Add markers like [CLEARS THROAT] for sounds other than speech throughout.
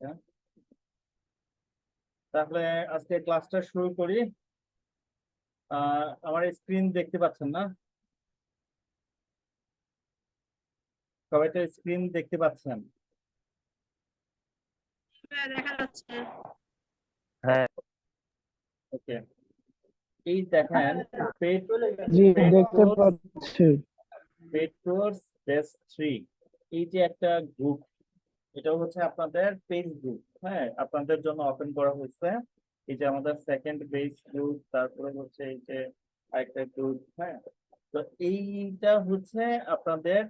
আচ্ছা তাহলে আজকে ক্লাসটা শুরু করি আহ আমার স্ক্রিন দেখতে পাচ্ছেন না সবাই তো স্ক্রিন দেখতে পাচ্ছেন হ্যাঁ, দেখা যাচ্ছে ওকে এই দেখেন পেড জি দেখতে পাচ্ছি এই যে একটা গ্রুপ এটা হচ্ছে আপনাদের গ্রুপ হ্যাঁ? আপনাদের জন্য ওপেন করা হয়েছে। এই যে আমাদের সেকেন্ড বেস গ্রুপ তারপরে হচ্ছে এই যে আরেকটা গ্রুপ হ্যাঁ? তো এইটা হচ্ছে আপনাদের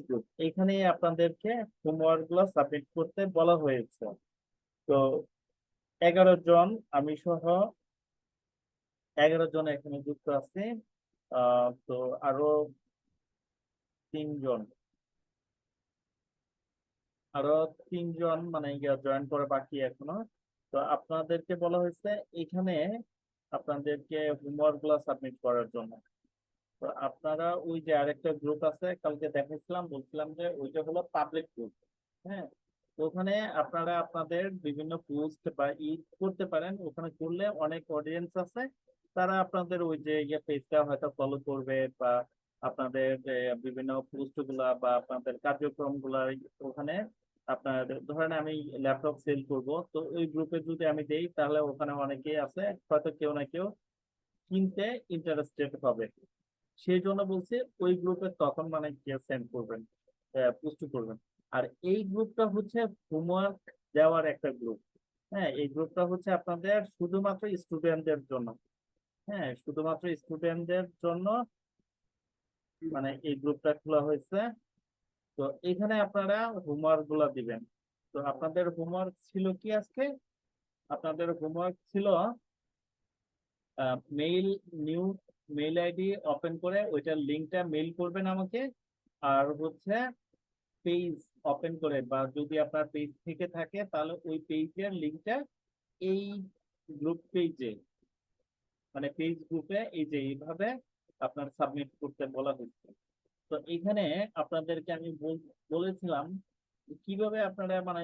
গ্রুপ এখানে আপনাদেরকে হোমওয়ার্কগুলো সাবমিট করতে বলা হয়েছে। তো এগারো জন, আমি সহ এগারো জন এখানে যুক্ত আছে। তো আরও তিনজন। আরও তিনজন মানে জয়েন করে বাকি এখনও। তো আপনাদেরকে বলা হয়েছে এখানে আপনাদেরকে হোমওয়ার্কগুলো সাবমিট করার জন্য। তো আপনারা ওই যে আরেকটা গ্রুপ আছে, কালকে দেখাইছিলাম, বলছিলাম যে ওইটা হলো পাবলিক গ্রুপ হ্যাঁ? ওখানে আপনারা আপনাদের বিভিন্ন পোস্ট বা ই করতে পারেন। ওখানে করলে অনেক অডিয়েন্স আছে। তারা আপনাদের ওই যে ইয়ে পেজটা হয়তো ফলো করবে বা আপনাদের বিভিন্ন পোস্টগুলা বা আপনাদের কার্যক্রমগুলা ওখানে আপনার, ধরেন আমি ল্যাপটপ সেল করব, তো ওই গ্রুপে যদি আমি দেই, তাহলে ওখানে অনেকেই আছে, হয়তো কেউ না কেউ কিনতে ইন্টারেস্টেড হবে সেই জন্য বলছে, ওই গ্রুপে তখন মানে কে সেন্ড করবেন পোস্ট করবেন। আর এই গ্রুপটা হচ্ছে হোমওয়ার্ক দেওয়ার একটা গ্রুপ হ্যাঁ এই গ্রুপটা হচ্ছে আপনাদের শুধুমাত্র স্টুডেন্টদের জন্য। হ্যাঁ শুধুমাত্র স্টুডেন্টদের জন্য মানে এই গ্রুপটা খোলা হয়েছে। তো এখানে আপনারা হোমওয়ার্কগুলা দিবেন। তো আপনাদের হোমওয়ার্ক ছিল কি আজকে? আপনাদের হোমওয়ার্ক ছিল mail new mail ID open করে ওইটার লিঙ্কটা মেইল করবেন আমাকে। আর হচ্ছে পেজ ওপেন করে বা যদি আপনার পেজ থেকে থাকে তাহলে ওই পেজের লিঙ্কটা এই গ্রুপ পেজে মানে পেজ গ্রুপে এই যে এইভাবে আপনার সাবমিট করতে বলা হয়েছে। তো এখানে আপনাদেরকে আমি বল- বলেছিলাম কীভাবে আপনারা মানে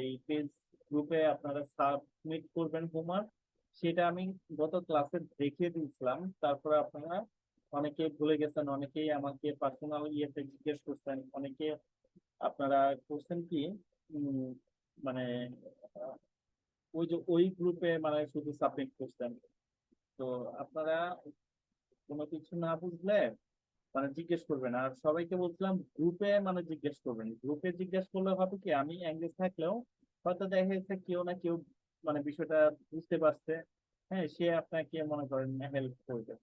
এই পেজ গ্রুপে আপনারা সাবমিট করবেন হোমওয়ার্ক সেটা আমি গত ক্লাসে দেখিয়ে দিয়েছিলাম। তারপরে আপনারা অনেকে ভুলে গেছেন, অনেকেই আমাকে পার্সোনাল ইয়েতে জিজ্ঞেস করছেন, অনেকে আপনারা করছেন কি মানে ওই যে ওই গ্রুপে মানে শুধু সাবমিট করছেন। তো আপনারা কোনো কিছু না বুঝলে মানে জিজ্ঞেস করবেন। আর সবাইকে বলছিলাম গ্রুপে মানে জিজ্ঞেস করবেন। গ্রুপে জিজ্ঞেস করলে হবে কি, আমি এঙ্গেজ থাকলেও হয়তো দেখা যাচ্ছে কেউ না কেউ মানে বিষয়টা বুঝতে পারছে। হ্যাঁ সে আপনাকে মনে করেন হেল্প করবে।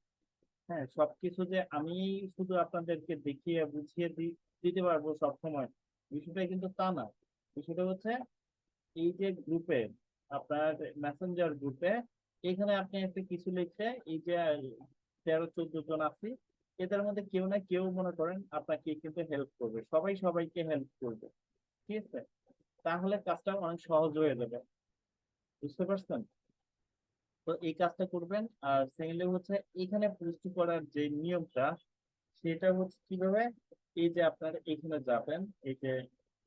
হ্যাঁ সবকিছু যে আমি শুধু আপনাদেরকে দেখিয়ে বুঝিয়ে দিতে পারব সব সময় বিষয়টা কিন্তু তা না। বিষয়টা হচ্ছে এই যে গ্রুপে আপনার মেসেঞ্জার গ্রুপে এখানে আপনি একটা কিছু লিখে এই যে তেরো, চোদ্দ জন আছি এদের মধ্যে কেউ না কেউ মনে করেন আপনাকে কিন্তু হেল্প করবে। সবাই সবাইকে হেল্প করবে। ঠিক আছে? তাহলে কাজটা অনেক সহজ হয়ে যাবে। বুঝতে পারছেন? তো এই কাজটা করবেন। আর সেকেন্ডলি হচ্ছে এখানে পোস্ট করার যে নিয়মটা, সেটা হচ্ছে কীভাবে? এই যে আপনার এখানে যাবেন, এই যে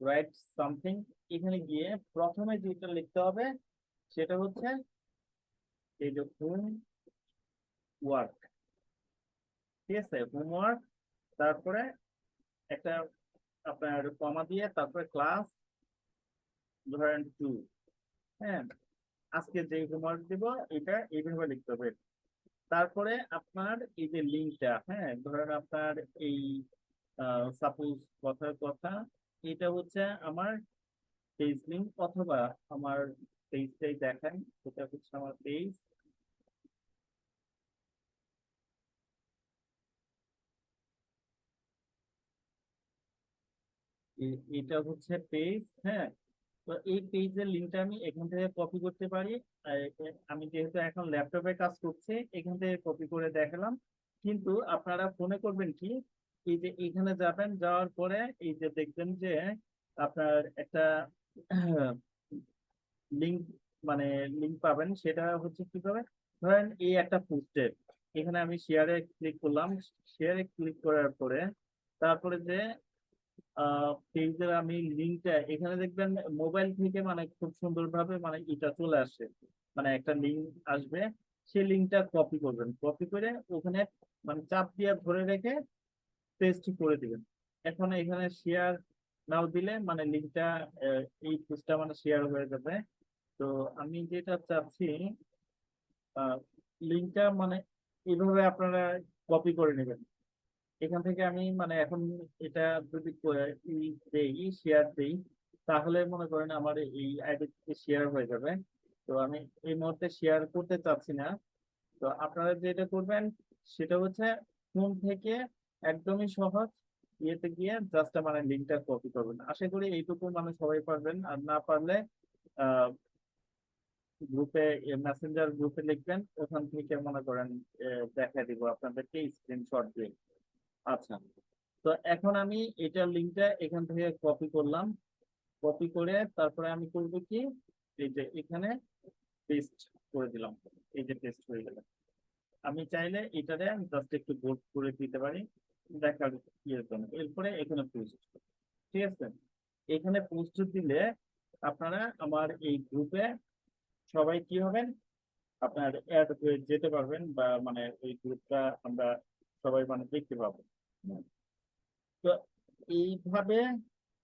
রাইট সামথিং এখানে গিয়ে প্রথমে যেটা লিখতে হবে, সেটা হচ্ছে এই যে হোম ওয়ার্ক ঠিক আছে হোমওয়ার্ক তারপরে একটা আপনার কমা দিয়ে তারপরে ক্লাস ধরেন টু হ্যাঁ? আজকে যে হোমওয়ার্ক দিব, এটা এইভাবে লিখতে হবে। তারপরে আপনার এই যে লিঙ্কটা হ্যাঁ? ধরেন আপনার এই সাপোজ কথার কথা, এটা হচ্ছে আমার পেজ লিঙ্ক অথবা আমার পেজটাই দেখান, এটা হচ্ছে আমার পেজ এটা হচ্ছে পেজ হ্যাঁ? তো এই পেজের লিঙ্কটা আমি এখান থেকে কপি করতে পারি। আমি যেহেতু এখন ল্যাপটপে কাজ করছি, এখান থেকে কপি করে দেখালাম। কিন্তু আপনারা ফোনে করবেন কি, এই যে এখানে যাবেন, যাওয়ার পরে এই যে দেখবেন যে আপনার একটা [CLEARS THROAT] লিঙ্ক মানে লিঙ্ক পাবেন, সেটা হচ্ছে কীভাবে? ধরেন এই একটা পোস্টের এখানে আমি শেয়ারে ক্লিক করলাম। শেয়ারে ক্লিক করার পরে, তারপরে যে পেজের আমি লিঙ্কটা, এখানে দেখবেন মোবাইল থেকে মানে খুব সুন্দরভাবে মানে এটা চলে আসে। মানে একটা লিঙ্ক আসবে, সেই লিঙ্কটা কপি করবেন। কপি করে ওখানে মানে চাপ দিয়ে ধরে রেখে পেস্ট করে দিবেন। এখন এখানে শেয়ার নাও দিলে মানে লিঙ্কটা এই পেজটা মানে শেয়ার হয়ে যাবে। তো আমি যেটা চাচ্ছি লিঙ্কটা মানে এইভাবে আপনারা কপি করে নেবেন। এখান থেকে আমি মানে এখন এটা যদি দেই শেয়ার দেই, তাহলে মনে করেন আমার এই আইডি থেকে শেয়ার হয়ে যাবে। তো আমি এই মুহূর্তে শেয়ার করতে চাচ্ছি না। তো আপনারা যেটা করবেন, সেটা হচ্ছে ফোন থেকে একদমই সহজ, ইয়েতে গিয়ে জাস্ট মানে লিঙ্কটা কপি করবেন। আশা করি এইটুকু মানে সবাই পারবেন। আর না পারলে গ্রুপে মেসেঞ্জার গ্রুপে লিখবেন। ওখান থেকে মনে করেন দেখা দিব। আপনাদেরকে স্ক্রিনশট দিয়ে। আচ্ছা। তো এখন আমি এটার লিঙ্কটা এখান থেকে কপি করলাম। কপি করে তারপরে আমি করব কি? এই যে এখানে পেস্ট করে দিলাম। এই যে পেস্ট হয়ে গেল। আমি চাইলে এটারে জাস্ট একটু বোল্ড করে দিতে পারি। দেখার ইয়ের জন্য। এরপরে এখানে পোস্ট ঠিক আছে? এখানে পোস্ট দিলে আপনারা আমার এই গ্রুপে সবাই কি হবেন? আপনার অ্যাড হয়ে যেতে পারবেন বা মানে ওই গ্রুপটা আমরা সবাই মানে দেখতে পাবো। তো এইভাবে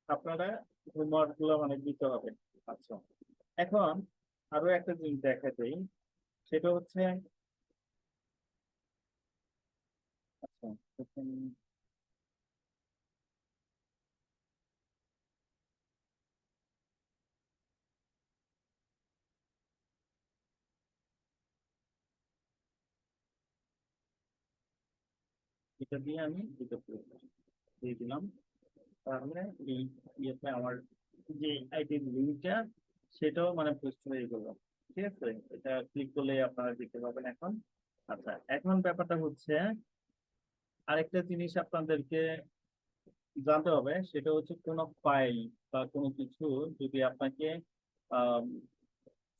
আপনারা হোমওয়ার্কগুলো মানে দিতে হবে। আচ্ছা এখন আরও একটা জিনিস দেখা দেই, সেটা হচ্ছে আচ্ছা এটা দিয়ে আমি এটা করে। দিয়ে দিলাম। তাহলে এই ইয়েতে আমার যে আইডির লিঙ্কটা, সেটাও মানে পোস্ট হয়ে গেল ঠিক আছে? এটা ক্লিক করলে আপনারা দেখতে পাবেন এখন। আচ্ছা এখন ব্যাপারটা হচ্ছে, আরেকটা জিনিস আপনাদেরকে জানতে হবে, সেটা হচ্ছে কোনো ফাইল বা কোনো কিছু যদি আপনাকে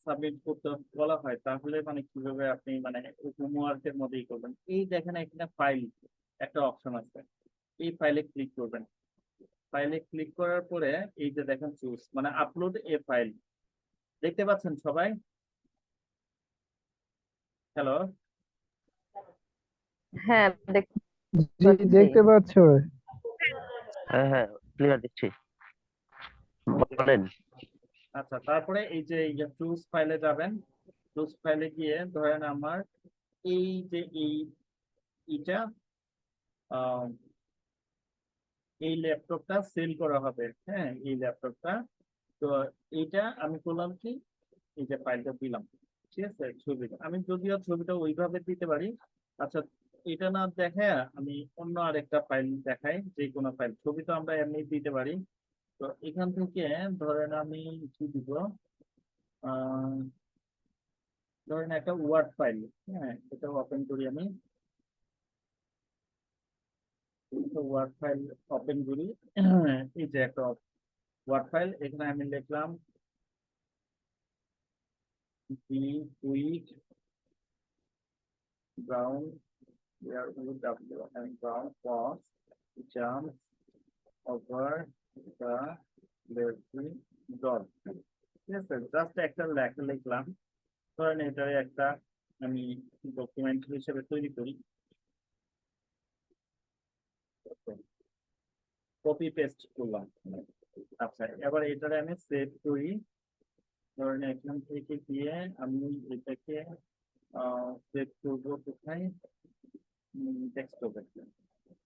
সাবমিট করতে বলা হয়, তাহলে মানে কীভাবে আপনি মানে হোমওয়ার্কের মধ্যেই করবেন? এই দেখেন এখানে ফাইল একটা অপশন আছে। এই ফাইলে ক্লিক করবেন। ফাইলে ক্লিক করার পরে এই যে দেখেন চুজ মানে আপলোড এ ফাইল দেখতে পাচ্ছেন সবাই? হ্যালো হ্যাঁ দেখ জি দেখতে পাচ্ছ? হ্যাঁ হ্যাঁ ক্লিয়ার দেখছি বলেন। আচ্ছা তারপরে এই যে চুজ ফাইলে যাবেন। চুজ ফাইলে গিয়ে ধরেন আমার এই যে এই এটা এই ল্যাপটপটা সেল করা হবে। হ্যাঁ এই ল্যাপটপটা। তো এইটা আমি করলাম কি? এই যে ফাইলটা দিলাম। ঠিক আছে ছবিটা আমি যদিও ছবিটা ওইভাবে দিতে পারি। আচ্ছা এটা না দেখে আমি অন্য আরেকটা ফাইল দেখাই, যে কোনো ফাইল ছবি তো আমরা এমনি দিতে পারি। তো এখান থেকে ধরেন আমি কি দিব? ধরেন একটা ওয়ার্ড ফাইল হ্যাঁ এটা ওপেন করি আমি। ওয়ার্ড ফাইল ওপেন করি। এই যে একটা ওয়ার্ড ফাইল এখানে আমি লিখলাম week brown where W and brown was jumps over the ঠিক আছে জাস্ট একটা লেখা লিখলাম। ধরেন এটা একটা আমি ডকুমেন্ট হিসেবে তৈরি করি। কপি পেস্ট করলাম আচ্ছা এবার এটারে আমি সেভ করি। ধরেন এখান থেকে গিয়ে আমি এটাকে সেভ করব কোথায়? ডেস্কটপে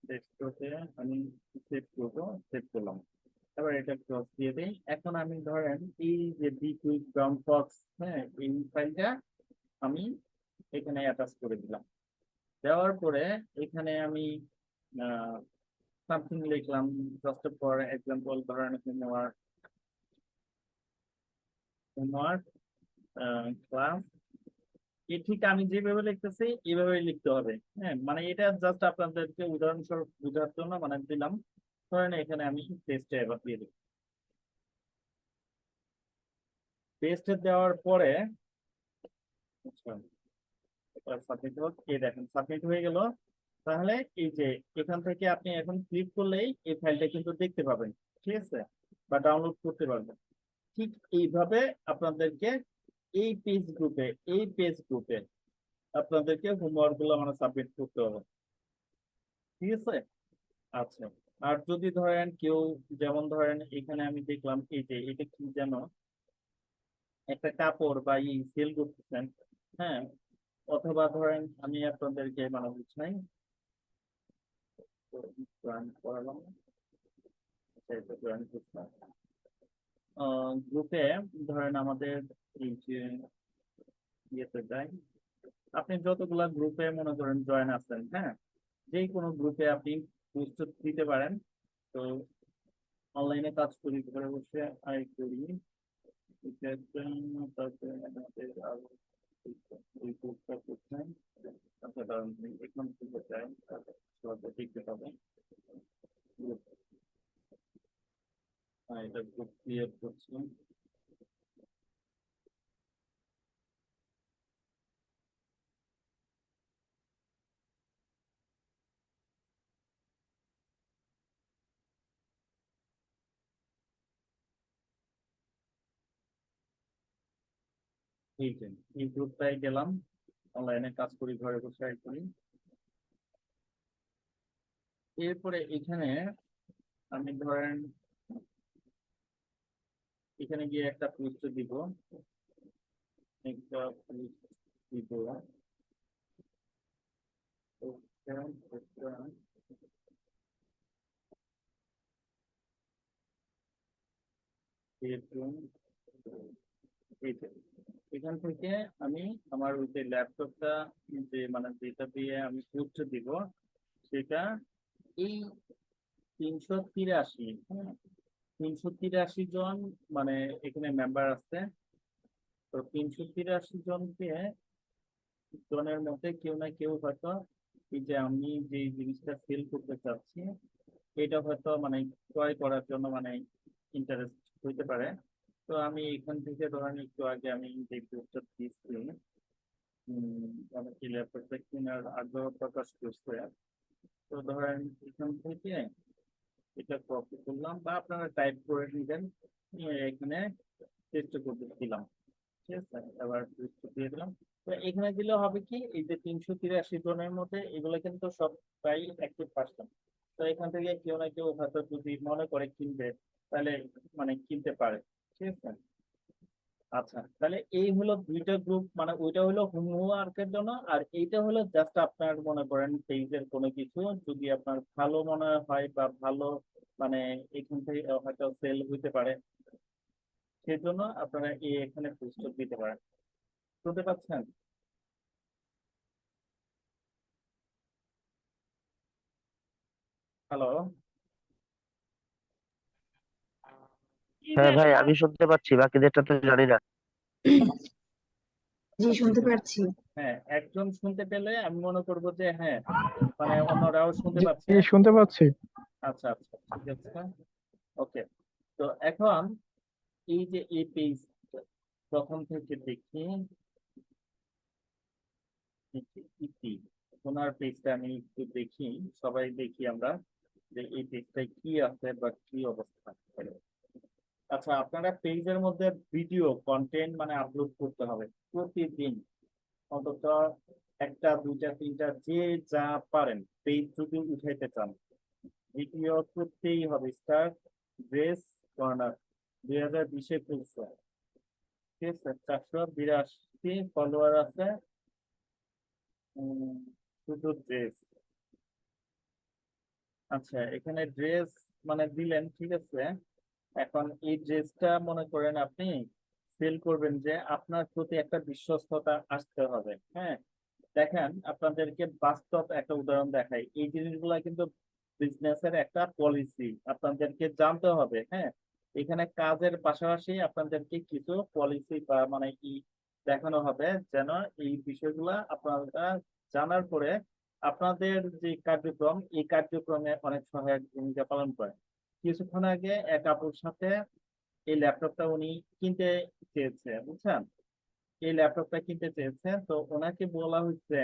ডেস্কটপে আমি সেভ করব সেভ করলাম। এবার এটা ক্রস দিয়ে দিই। এখন আমি ধরেন এই যে বি কুইক ব্রাউন ফক্স হ্যাঁ এই ফাইলটা আমি এখানে অ্যাটাচ করে দিলাম। দেওয়ার পরে এখানে আমি সামথিং লিখলাম জাস্ট ফর এক্সাম্পল ধরেন হোমওয়ার্ক ক্লাস এ ঠিক আমি যেভাবে লিখতেছি এভাবে লিখতে হবে হ্যাঁ? মানে এটা জাস্ট আপনাদেরকে উদাহরণস্বরূপ বোঝার জন্য মানে দিলাম। ধরেন এখানে আমি পেস্টে এবার দিয়ে দিই। পেস্টে দেওয়ার পরে আচ্ছা সাবমিট হোক, এই দেখেন সাবমিট হয়ে গেল। তাহলে এই যে এখান থেকে আপনি এখন ক্লিক করলেই এই ফাইলটা কিন্তু দেখতে পাবেন, ঠিক আছে? বা ডাউনলোড করতে পারবেন। ঠিক এইভাবে আপনাদেরকে এই পেজ গ্রুপে এই পেজ গ্রুপে আপনাদেরকে হোমওয়ার্কগুলো মানে সাবমিট করতে হবে। ঠিক আছে? আচ্ছা আর যদি ধরেন কেউ, যেমন ধরেন এখানে আমি দেখলাম এই যে, এটা কি যেন একটা কাপড় বা এই সেল করতেছেন হ্যাঁ? অথবা ধরেন আমি আপনাদেরকে মানে বুঝাই তো join করালাম আচ্ছা, এটা join করলাম। আহ, গ্রুপে ধরেন আমাদের আপনি যতগুলা গ্রুপে মনে করেন জয়েন আছেন হ্যাঁ? যে কোনো গ্রুপে আপনি পোস্ট দিতে পারেন। তো অনলাইনে কাজ করি, ঘরে বসে আয় করি। তারপরে আমাদের আরও এই- এই গ্রুপটা করছেন আচ্ছা দাঁড়ান এখান থেকে যাই তারপর দেখতে পাবেন গ্রুপ হ্যাঁ এটা গ্রুপ ক্রিয়েট করছি এই যে এই গেলাম অনলাইনে কাজ করি, ঘরে বসে করি। এরপরে এখানে আমি ধরেন, এখানে গিয়ে একটা পোস্ট দিব। একটা পোস্ট দিব। এই এখান থেকে আমি আমার ওই যে ল্যাপটপটা, যে মানে যেটা দিয়ে আমি পোস্ট দিব, সেটা এই তিনশো তিরাশি হ্যাঁ তিনশো তিরাশি জন মানে এখানে মেম্বার আছে। তো তিনশো তিরাশি জনকে, জনের মধ্যে কেউ না কেউ হয়তো এই যে আমি যে জিনিসটা সেল করতে চাচ্ছি, এটা হয়তো মানে ক্রয় করার জন্য মানে ইন্টারেস্ট হইতে পারে। তো আমি এখান থেকে ধরেন একটু আগে আমি যে দিচ্ছি ল্যাপটপটা কেনার আগ্রহ প্রকাশ করছে। তো ধরেন এখান থেকে এটা কপি করলাম বা আপনারা টাইপ করে এখানে করতে দিলাম ঠিক আছে? এবার দিয়ে দিলাম। তো এখানে দিলে হবে কি, এই যে তিনশো তিরাশি জনের মধ্যে এগুলো কিন্তু সব প্রায় অ্যাক্টিভ পার্সন তো এখান থেকে কেউ না কেউ হয়তো যদি মনে করে কিনবে, তাহলে মানে কিনতে পারে। আচ্ছা তাহলে এই হলো দুইটা গ্রুপ মানে ওইটা হলো হোমওয়ার্কের জন্য, আর এইটা হলো জাস্ট আপনার মনে করেন পেজের কোনো কিছু, যদি আপনার ভালো মনে হয় বা ভালো মানে এখান থেকে হয়তো সেল হইতে পারে। সেজন্য আপনারা এই এখানে পোস্ট দিতে পারেন। শুনতে পাচ্ছেন? হ্যালো হ্যাঁ ভাই আমি শুনতে পাচ্ছি বাকিদেরটা তো জানি না। জি শুনতে পাচ্ছি। হ্যাঁ একজন শুনতে পেলে আমি মনে করব যে হ্যাঁ মানে অন্যরাও শুনতে পাচ্ছে। জি, শুনতে পাচ্ছি। আচ্ছা আচ্ছা ঠিক আছে ওকে তো এখন এই যে এই পেজ প্রথম থেকে দেখি। ইতি ওনার পেজটা আমি একটু দেখি সবাই দেখি আমরা যে এই পেজটায় কি আছে বা কি অবস্থা আচ্ছা আপনারা পেজের মধ্যে ভিডিও কন্টেন্ট মানে আপলোড করতে হবে প্রতিদিন। অন্তত একটা, দুইটা, তিনটা, যে যা পারেন পেজ যদি উঠাইতে চান। ভিডিও করতেই হবে। স্টার ড্রেস কর্নার, দুই হাজার বিশে ঠিক আছে, চারশো বিরাশি ফলোয়ার আছে। শুধু ড্রেস। আচ্ছা এখানে ড্রেস মানে দিলেন, ঠিক আছে। এখন এই ড্রেসটা মনে করেন আপনি সেল করবেন যে আপনার প্রতি একটা বিশ্বস্ততা আসতে হবে হ্যাঁ? দেখেন, আপনাদেরকে বাস্তব একটা উদাহরণ দেখাই। এই জিনিসগুলা কিন্তু বিজনেসের একটা পলিসি আপনাদেরকে জানতে হবে হ্যাঁ? এখানে কাজের পাশাপাশি আপনাদেরকে কিছু পলিসি বা মানে কি দেখানো হবে যেন এই বিষয়গুলা আপনারা জানার পরে আপনাদের যে কার্যক্রম, এই কার্যক্রমে অনেক সহায়ক ভূমিকা পালন করে। কিছুক্ষণ আগে এক আপুর সাথে এই ল্যাপটপটা উনি কিনতে চেয়েছে, বুঝছেন? এই ল্যাপটপটা কিনতে চেয়েছে, তো ওনাকে বলা হচ্ছে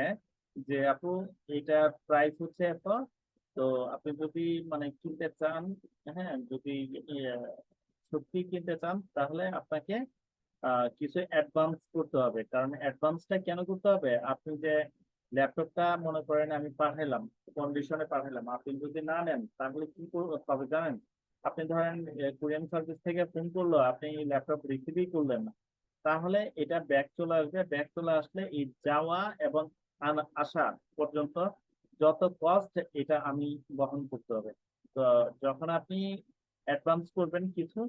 যে, আপু এটা প্রাইস হচ্ছে এত, তো আপনি যদি মানে কিনতে চান হ্যাঁ যদি সত্যি কিনতে চান, তাহলে আপনাকে কিছু অ্যাডভান্স করতে হবে। কারণ অ্যাডভান্সটা কেন করতে হবে? আপনি যে ল্যাপটপটা মনে করেন আমি পাঠাইলাম কন্ডিশনে পাঠাইলাম, আপনি যদি না নেন, তাহলে কি করতে হবে জানেন? আপনি ধরেন কুরিয়ান সার্ভিস থেকে ফোন করল, আপনি ল্যাপটপ রিসিভই করলেন না। তাহলে এটা ব্যাক চলে আসবে, ব্যাক চলে আসলে এই যাওয়া এবং আসা পর্যন্ত যত কস্ট এটা আমি বহন করতে হবে। তো যখন আপনি অ্যাডভান্স করবেন কিছু,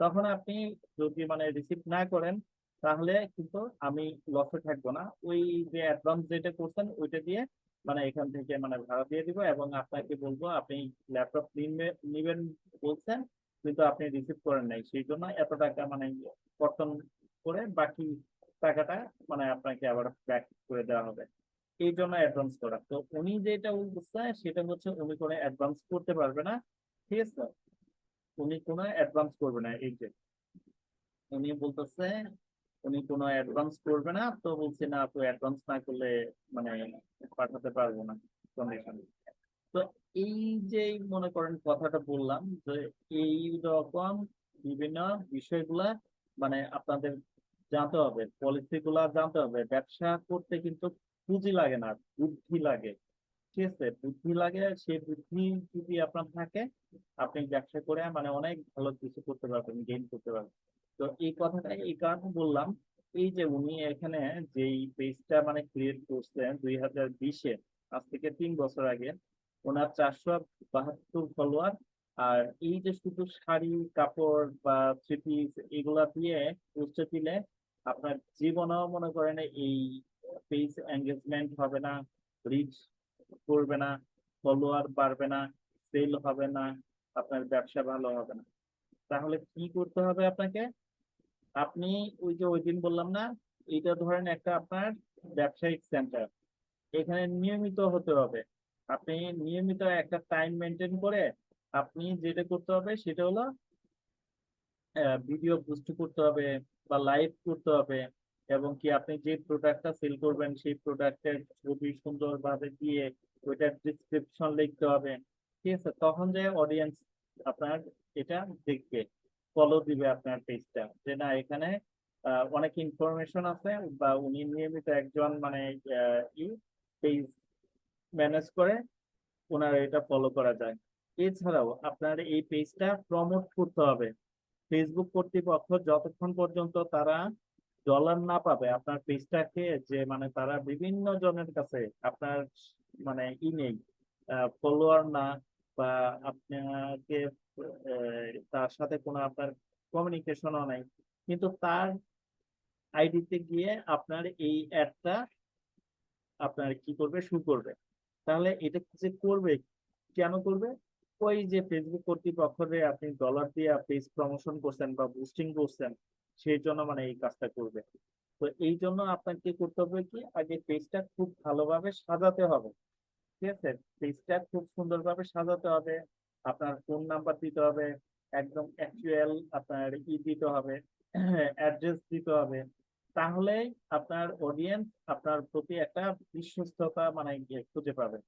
তখন আপনি যদি মানে রিসিভ না করেন তাহলে কিন্তু আমি লসে থাকব না। ওই যে অ্যাডভান্স যেটা করছেন, ওইটা দিয়ে মানে এখান থেকে মানে ভাড়া দিয়ে দিব এবং আপনাকে বলব আপনি ল্যাপটপ নিবেন বলছেন, কিন্তু আপনি রিসিভ করেন নাই। সেই জন্য এত টাকা মানে কর্তন করে বাকি টাকাটা মানে আপনাকে আবার ব্যাক করে দেওয়া হবে। এই জন্য অ্যাডভান্স করা। তো উনি যেটা বলছে সেটা হচ্ছে উনি কোনো অ্যাডভান্স করতে পারবে না। ঠিক আছে? উনি কোনো অ্যাডভান্স করবে না। এই যে উনি বলতেছে উনি কোনো অ্যাডভান্স করবে না, তো বলছে, না, তো অ্যাডভান্স না করলে মানে পাঠাতে পারব না কন্ডিশন তো এই যে মনে করেন কথাটা বললাম যে এই রকম বিভিন্ন বিষয়গুলা মানে আপনাদের জানতে হবে পলিসি গুলা জানতে হবে। ব্যবসা করতে কিন্তু পুঁজি লাগে না, বুদ্ধি লাগে। ঠিক আছে, বুদ্ধি লাগে, সেই বুদ্ধি যদি আপনার থাকে, আপনি ব্যবসা করে মানে অনেক ভালো কিছু করতে পারবেন গেইন করতে পারবেন। তো এই কথাটা, এই কারণে বললাম, এই যে উনি এখানে যেই পেজটা মানে ক্রিয়েট করছেন দুই হাজার বিশে, আজ থেকে তিন বছর আগে, ওনার চারশো বাহাত্তর ফলোয়ার আর এই যে শুধু শাড়ি, কাপড় বা থ্রি পিস এগুলা দিয়ে পোস্টে দিলে আপনার জীবনেও মনে করেন এই পেজ এঙ্গেজমেন্ট হবে না রিচ করবে না ফলোয়ার বাড়বে না সেল হবে না, আপনার ব্যবসা ভালো হবে না। তাহলে কি করতে হবে আপনাকে? আপনি ওই যে ওই দিন বললাম না এটা ধরেন একটা আপনার ব্যবসায়িক সেন্টার এখানে নিয়মিত হতে হবে। আপনি নিয়মিত একটা টাইম মেনটেন করে আপনি যেটা করতে হবে সেটা হলো ভিডিও পোস্ট করতে হবে বা লাইভ করতে হবে এবং কি আপনি যে প্রোডাক্টটা সেল করবেন সেই প্রোডাক্টের ছবি সুন্দরভাবে দিয়ে ওইটার ডিসক্রিপশন লিখতে হবে। ঠিক আছে? তখন যে অডিয়েন্স আপনার এটা দেখবে। ফলো দিবে আপনার পেজটা যে না, এখানে অনেক ইনফরমেশন আছে বা উনি নিয়মিত একজন মানে পেজ ম্যানেজ করে ওনার এটা ফলো করা যায়। এছাড়াও আপনার এই পেজটা প্রমোট করতে হবে। ফেসবুক কর্তৃপক্ষ যতক্ষণ পর্যন্ত তারা ডলার না পাবে, আপনার পেজটাকে যে মানে তারা বিভিন্ন জনের কাছে আপনার মানে ই নেই ফলোয়ার না বা আপনাকে তার সাথে কোনো আপনার কমিউনিকেশনও নাই। কিন্তু তার আইডিতে গিয়ে আপনার এই অ্যাডটা আপনার কি করবে? শু করবে। তাহলে এটা যে করবে, কেন করবে? ওই যে ফেসবুক কর্তৃপক্ষরে আপনি ডলার দিয়ে পেজ প্রমোশন করছেন বা বুস্টিং করছেন, সেই জন্য মানে এই কাজটা করবে। তো এই জন্য আপনাকে কি করতে হবে কি? আগে পেজটা খুব ভালোভাবে সাজাতে হবে। ঠিক আছে? পেজটা খুব সুন্দরভাবে সাজাতে হবে। আপনার ফোন নাম্বার দিতে হবে, একদম অ্যাকচুয়াল আপনার ই দিতে হবে [CLEARS THROAT] অ্যাড্রেস দিতে হবে। তাহলে আপনার অডিয়েন্স আপনার প্রতি একটা বিশ্বস্ততা মানে খুঁজে পাবে।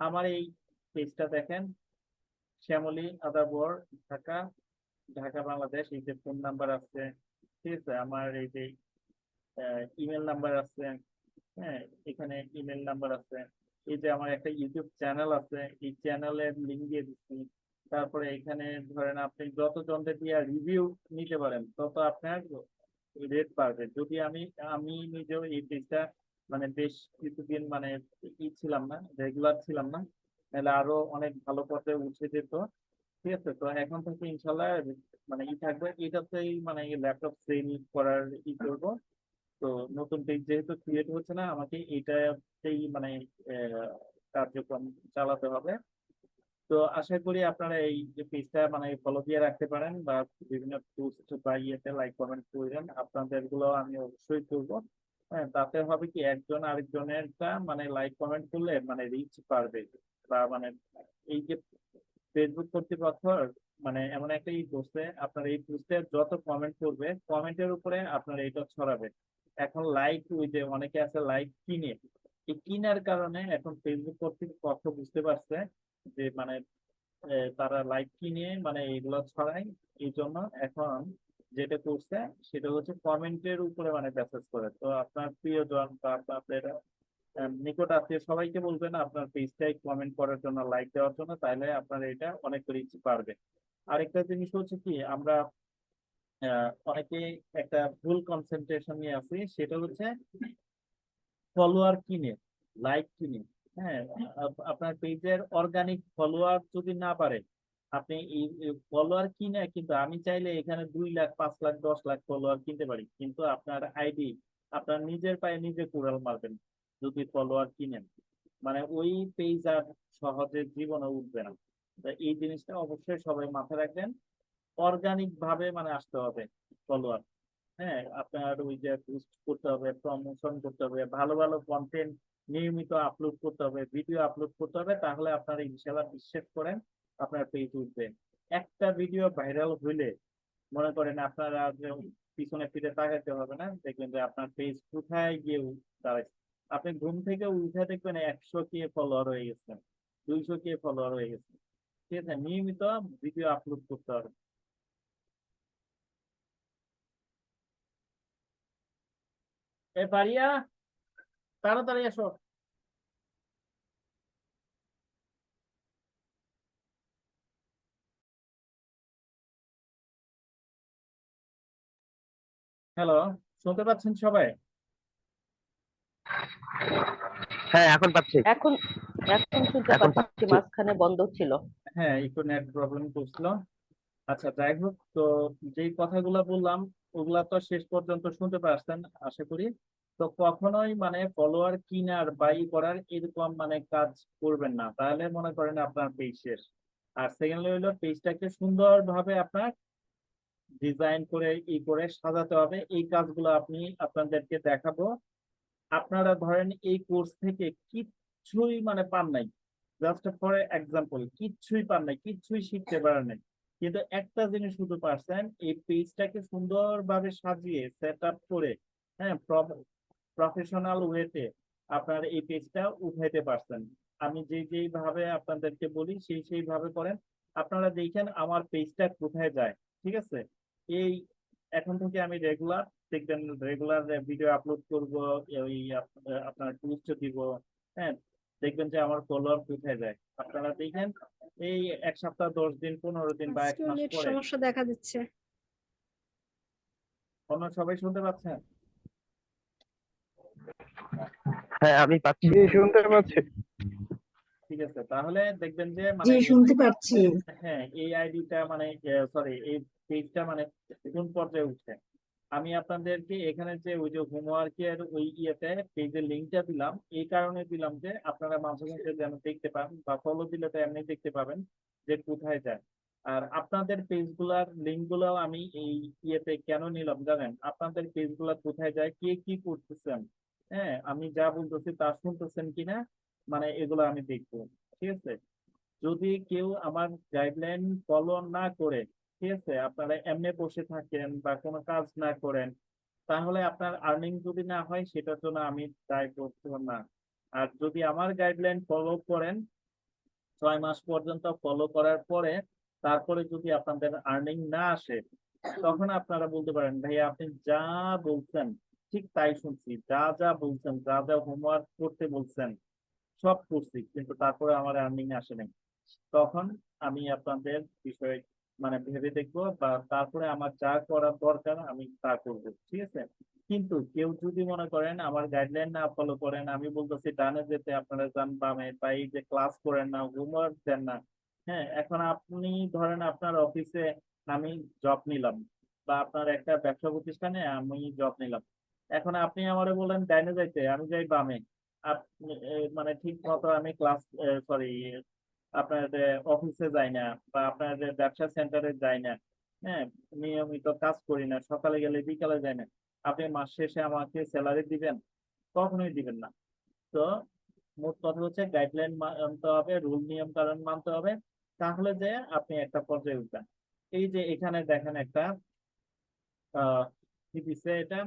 আমার এই পেজটা দেখেন, শ্যামলী আদাবর, ঢাকা ঢাকা, বাংলাদেশ, এই যে ফোন নাম্বার আছে, ঠিক আছে? আমার এই যে ইমেল নাম্বার আছে হ্যাঁ এখানে ইমেল নাম্বার আছে। এই যে আমার একটা ইউটিউব চ্যানেল আছে, এই চ্যানেলের লিঙ্ক দিয়ে দিচ্ছি। তারপরে এখানে ধরেন আপনি যত জনকে দিয়ে রিভিউ নিতে পারেন, তত আপনার রেট বাড়বে। যদি আমি আমি নিজেও এই পেজটা মানে বেশ কিছুদিন মানে ই ছিলাম না রেগুলার ছিলাম না, তাহলে আরও অনেক ভালো পথে উঠে যেত। ঠিক আছে? তো এখন থেকে ইনশাল্লাহ মানে ই থাকবে। এটাতেই মানে ল্যাপটপ সেল করার ই করব। তো নতুন পেজ যেহেতু ক্রিয়েট হচ্ছে না, আমাকে এটাতেই মানে কার্যক্রম চালাতে হবে। তো আশা করি আপনারা এই যে পেজটা মানে ফলো দিয়ে রাখতে পারেন বা বিভিন্ন পোস্ট বা ইয়েতে লাইক কমেন্ট করবেন আপনাদেরগুলো আমি অবশ্যই করব। হ্যাঁ তাতে হবে কি একজন আরেকজনেরটা মানে লাইক কমেন্ট করলে মানে রিচ পারবে বা মানে এই যে ফেসবুক কর্তৃপক্ষ মানে এমন একটা ই আপনার এই পোস্টে যত কমেন্ট করবে কমেন্টের উপরে আপনার এটা ছড়াবে। এখন লাইক ওই যে অনেকে আছে লাইক কিনে। এই কিনার কারণে এখন ফেসবুক কর্তৃপক্ষ বুঝতে পারছে যে মানে তারা লাইক কিনে মানে এগুলো ছড়ায়। এই জন্য এখন যেটা করছে সেটা হচ্ছে কমেন্টের উপরে মানে মেসেজ করে। তো আপনার প্রিয়জন বা আপনাদের আহ, নিকট আত্মীয় সবাইকে বলবেন আপনার পেজটাই কমেন্ট করার জন্য লাইক দেওয়ার জন্য তাহলে আপনার এটা অনেক রিচ পারবে আরেকটা জিনিস হচ্ছে কি আমরা অনেকে একটা ভুল কনসেন্ট্রেশন নিয়ে আছি, সেটা হচ্ছে ফলোয়ার কিনে লাইক কিনে। হ্যাঁ আপনার পেজের অর্গানিক ফলোয়ার যদি না পারে আপনি ফলোয়ার কিনে, কিন্তু আমি চাইলে এখানে দুই লাখ, পাঁচ লাখ, দশ লাখ ফলোয়ার কিনতে পারি, কিন্তু আপনার আইডি আপনার নিজের পায়ে নিজে কুড়াল মারবেন যদি ফলোয়ার কিনেন। মানে ওই পেজ আর সহজে জীবনে উঠবে না। এই জিনিসটা অবশ্যই সবাই মাথায় রাখবেন। অর্গানিক ভাবে মানে আসতে হবে ফলোয়ার হ্যাঁ আপনার ওই যে পোস্ট করতে হবে প্রমোশন করতে হবে, ভালো ভালো কন্টেন্ট নিয়মিত আপলোড করতে হবে ভিডিও আপলোড করতে হবে, তাহলে আপনার ইনশাআল্লাহ বিশ্বাস করেন আপনার পেজ উঠবে। একটা ভিডিও ভাইরাল হইলে, মনে করেন আপনারা যে পিছনে ফিরে তাকাতে হবে না, দেখবেন যে আপনার পেজ কোথায় গিয়ে দাঁড়াইছে। আপনি ঘুম থেকে উঠে দেখবেন একশো কে ফলোয়ার হয়ে গেছে, দুইশো কে ফলোয়ার হয়ে গেছে। ঠিক আছে, নিয়মিত ভিডিও আপলোড করতে হবে। এ পারিয়া তাড়াতাড়ি এসো হ্যালো শুনতে পাচ্ছেন সবাই? হ্যাঁ এখন পাচ্ছি। এখন এখন শুনতে পাচ্ছি পাচ্ছি। মাঝখানে বন্ধ ছিল। হ্যাঁ একটু নেট প্রবলেম করছিল আচ্ছা যাই হোক তো যেই কথাগুলো বললাম ওগুলা তো শেষ পর্যন্ত শুনতে পারছেন, আশা করি। তো কখনোই মানে ফলোয়ার কিনার বাই করার এরকম মানে কাজ করবেন না। তাহলে মনে করেন আপনার পেজ শেষ। আর সেকেন্ডলি হলো পেজটাকে সুন্দরভাবে আপনার ডিজাইন করে, ই করে সাজাতে হবে। এই কাজগুলো আপনি আপনাদেরকে দেখাবো। আপনারা ধরেন এই কোর্স থেকে কিচ্ছুই মানে পান নাই। জাস্ট ফর এক্সাম্পল কিচ্ছুই পান নাই কিচ্ছুই শিখতে পারেন নাই। কিন্তু একটা জিনিস শুধু পারছেন, এই পেজটাকে সুন্দরভাবে সাজিয়ে সেট আপ করে হ্যাঁ প্রফেশনাল ওয়েতে আপনার এই পেজটা উঠাইতে পারছেন। আমি যে যেই ভাবে আপনাদেরকে বলি, সেই সেই ভাবে করেন। আপনারা দেখেন আমার পেজটা কোথায় যায়, ঠিক আছে? এই এখন থেকে আমি রেগুলার দেখবেন রেগুলার ভিডিও আপলোড করব ওই আপ- আপনার টুইস্ট দিব হ্যাঁ দেখবেন যে আমার ফলোয়ার কোথায় যায়। আপনারা দেখেন এই এক সপ্তাহ দশ দিন পনেরো দিন বা এক মাস পরে সমস্যা দেখা দিচ্ছে। অন্য সবাই শুনতে পাচ্ছেন? হ্যাঁ আমি পাচ্ছি। শুনতে পাচ্ছি। ঠিক আছে তাহলে দেখবেন যে মানে শুনতে পাচ্ছি। হ্যাঁ এই আইডিটা মানে সরি এই পেজটা মানে কোন পর্যায়ে উঠছে? আমি আপনাদেরকে এখানে যে ওই যে হোমওয়ার্কের ওই ইয়েতে পেজের লিঙ্কটা দিলাম, এই কারণে দিলাম যে আপনারা মাঝে মধ্যে যেন দেখতে পান বা ফলো দিলে তো এমনি দেখতে পাবেন যে কোথায় যায়। আর আপনাদের পেজগুলার লিঙ্কগুলো আমি এই ইয়েতে কেন নিলাম জানেন? আপনাদের পেজগুলো কোথায় যায়, কে কি করতেছেন? হ্যাঁ আমি যা বলতেছি তা শুনতেছেন কিনা মানে এগুলো আমি দেখব, ঠিক আছে? যদি কেউ আমার গাইডলাইন ফলো না করে ঠিক আছে, আপনারা এমনি বসে থাকেন বা কোনো কাজ না করেন, তাহলে আপনার আর্নিং যদি না হয়, সেটার জন্য আমি দায় করতে না। আর যদি আমার গাইডলাইন ফলো করেন, ছয় মাস পর্যন্ত ফলো করার পরে, তারপরে যদি আপনাদের আর্নিং না আসে, তখন আপনারা বলতে পারেন ভাই আপনি যা বলছেন, ঠিক তাই শুনছি। যা যা বলছেন, যা যা হোমওয়ার্ক করতে বলছেন, সব করছি, কিন্তু তারপরে আমার আর্নিং আসে নাই। তখন আমি আপনাদের বিষয়ে মানে ভেবে দেখব বা তারপরে আমার যা করার দরকার আমি তা করব, ঠিক আছে? কিন্তু কেউ যদি মনে করেন আমার গাইডলাইন না ফলো করেন, আমি বলতেছি ডানে যেতে আপনারা যান, বামে বা এই যে ক্লাস করেন না হোমওয়ার্ক দেন না হ্যাঁ এখন আপনি ধরেন আপনার অফিসে আমি জব নিলাম বা আপনার একটা ব্যবসা প্রতিষ্ঠানে আমি জব নিলাম। এখন আপনি আমারে বলেন ডাইনে যাইতে, আমি যাই বামে। আপনি মানে ঠিক মতো আমি ক্লাস সরি আপনার অফিসে যাই না বা আপনার ব্যবসা সেন্টারে যাই না হ্যাঁ? নিয়মিত কাজ করি না, সকালে গেলে বিকালে যাই না। আপনি মাস শেষে আমাকে স্যালারি দিবেন? কখনোই দিবেন না। তো মোট কথা হচ্ছে গাইডলাইন মানতে হবে রুল নিয়ম কানুন মানতে হবে, তাহলে যে আপনি একটা পর্যায়ে উঠবেন। এই যে এখানে দেখেন একটা কি এটা?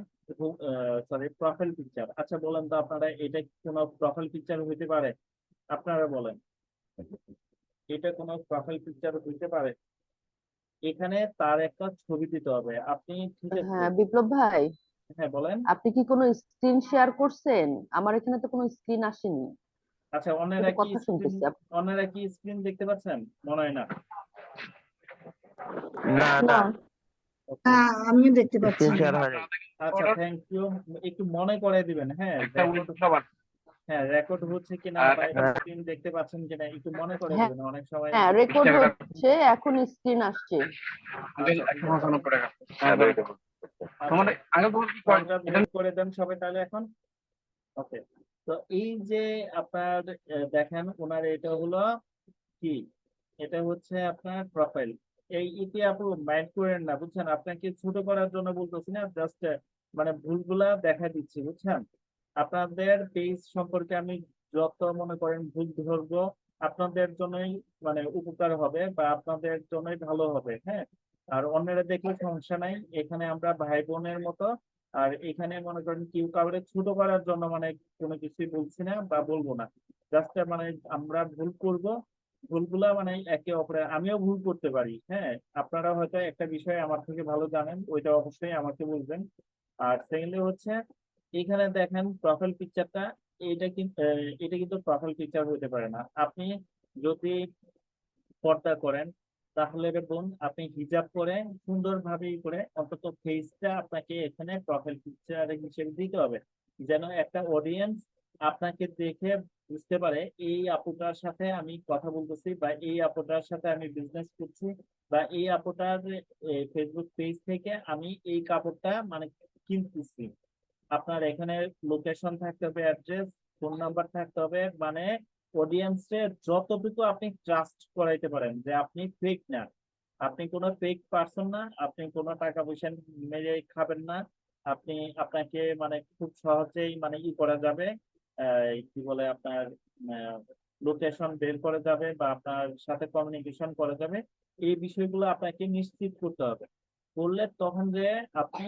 সরি প্রোফাইল পিকচার আচ্ছা বলেন তো আপনারা এটা কোনো প্রোফাইল পিকচার হইতে পারে? আপনারা বলেন। এটা কোনো প্রোফাইল পিকচার হইতে পারে। এখানে তার একটা ছবি দিতে হবে। আপনি ঠিক আছে? হ্যাঁ বিপ্লব ভাই। হ্যাঁ বলেন। আপনি কি কোনো স্ক্রিন শেয়ার করছেন? আমার এখানে তো কোনো স্ক্রিন আসেনি। আচ্ছা অন্যরা কি শুনতেছি অন্যরা কি স্ক্রিন দেখতে পাচ্ছেন? মনে হয় না। না না. হ্যাঁ আমিও দেখতে পাচ্ছি। আচ্ছা থ্যাংক ইউ একটু মনে করে দিবেন হ্যাঁ। হ্যাঁ রেকর্ড হচ্ছে কিনা বা হ্যাঁ। স্ক্রিন দেখতে পাচ্ছেন কিনা একটু মনে করে হ্যাঁ। দিবেন অনেক সময় হ্যাঁ রেকর্ড হচ্ছে এখন স্ক্রিন আসছে। করে দেন সবাই তাহলে এখন। ওকে তো এই যে আপনার দেখেন ওনার এটা হলো কি? এটা হচ্ছে আপনার প্রোফাইল এই ইতি আপু মাইন্ড করেন না বুঝছেন? আপনাকে ছোট করার জন্য বলতেছি না জাস্ট মানে ভুলগুলা দেখা দিচ্ছি বুঝছেন? আপনাদের পেজ সম্পর্কে আমি যত মনে করেন ভুল ধরবো, আপনাদের জন্যই মানে উপকার হবে বা আপনাদের জন্যই ভালো হবে হ্যাঁ? আর অন্যরা দেখলে সমস্যা নাই। এখানে আমরা ভাই বোনের মতো, আর এখানে মনে করেন কেউ কাউরে ছোট করার জন্য মানে কোনো কিছুই বলছি না বা বলব না। জাস্ট মানে আমরা ভুল করব, ভুলগুলা মানে একে অপরের, আমিও ভুল করতে পারি হ্যাঁ? আপনারা হয়তো একটা বিষয় আমার থেকে ভালো জানেন, ওইটা অবশ্যই আমাকে বলবেন। আর সেকেন্ডলি হচ্ছে এখানে দেখেন প্রোফাইল পিকচারটা এটা কিন্তু এটা কিন্তু প্রোফাইল পিকচার হতে পারে না। আপনি যদি পর্দা করেন, তাহলে বোন আপনি হিজাব করে সুন্দরভাবে করে অন্তত ফেসটা আপনাকে এখানে প্রোফাইল পিকচার হিসেবে দিতে হবে। যেন একটা অডিয়েন্স আপনাকে দেখে বুঝতে পারে, এই আপুটার সাথে আমি কথা বলতেছি বা এই আপুটার সাথে আমি বিজনেস করছি বা এই আপুটার ফেসবুক পেজ থেকে আমি এই কাপড়টা মানে কিনতেছি। আপনার এখানে লোকেশন থাকতে হবে অ্যাড্রেস ফোন নাম্বার থাকতে হবে মানে অডিয়েন্সের যতটুকু আপনি ট্রাস্ট করাইতে পারেন যে আপনি ফেক না। আপনি কোনো ফেক পারসন না, আপনি কোনো টাকা পয়সা মেরে খাবেন না। আপনি আপনাকে মানে খুব সহজেই মানে ই করা যাবে কি বলে আপনার লোকেশন বের করা যাবে বা আপনার সাথে কমিউনিকেশন করা যাবে। এই বিষয়গুলো আপনাকে নিশ্চিত করতে হবে। করলে তখন যে আপনি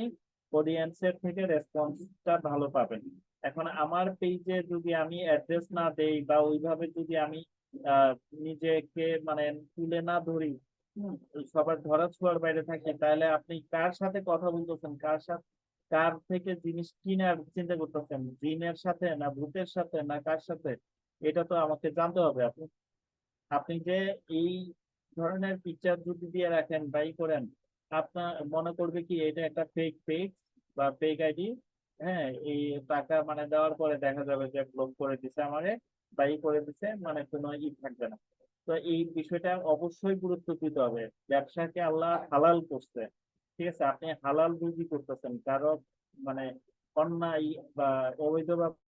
অডিয়েন্সের থেকে রেসপন্সটা ভালো পাবেন। এখন আমার পেজে যদি আমি অ্যাড্রেস না দেই বা ওইভাবে যদি আমি নিজেকে মানে তুলে না ধরি সবার ধরা ছোঁয়ার বাইরে থাকি তাহলে আপনি কার সাথে কথা বলতেছেন? কার সাথে কার থেকে জিনিস কিনার চিন্তা করতেছেন? জিনের সাথে না ভূতের সাথে না কার সাথে? এটা তো আমাকে জানতে হবে আপনি। আপনি যে এই ধরনের পিকচার যদি দিয়ে রাখেন বাই করেন আপনার মনে করবে কি এটা একটা ফেক পেজ বা ফেক আইডি হ্যাঁ এই টাকা মানে দেওয়ার পরে দেখা যাবে যে ব্লক করে দিছে আমারে বা ই করে দিছে মানে কোনো ই থাকবে না। তো এই বিষয়টা অবশ্যই গুরুত্ব দিতে হবে। ব্যবসাকে আল্লাহ হালাল করছে, ঠিক আছে? আপনি হালাল রুজি করতেছেন কারও মানে অন্যায় বা অবৈধভাবে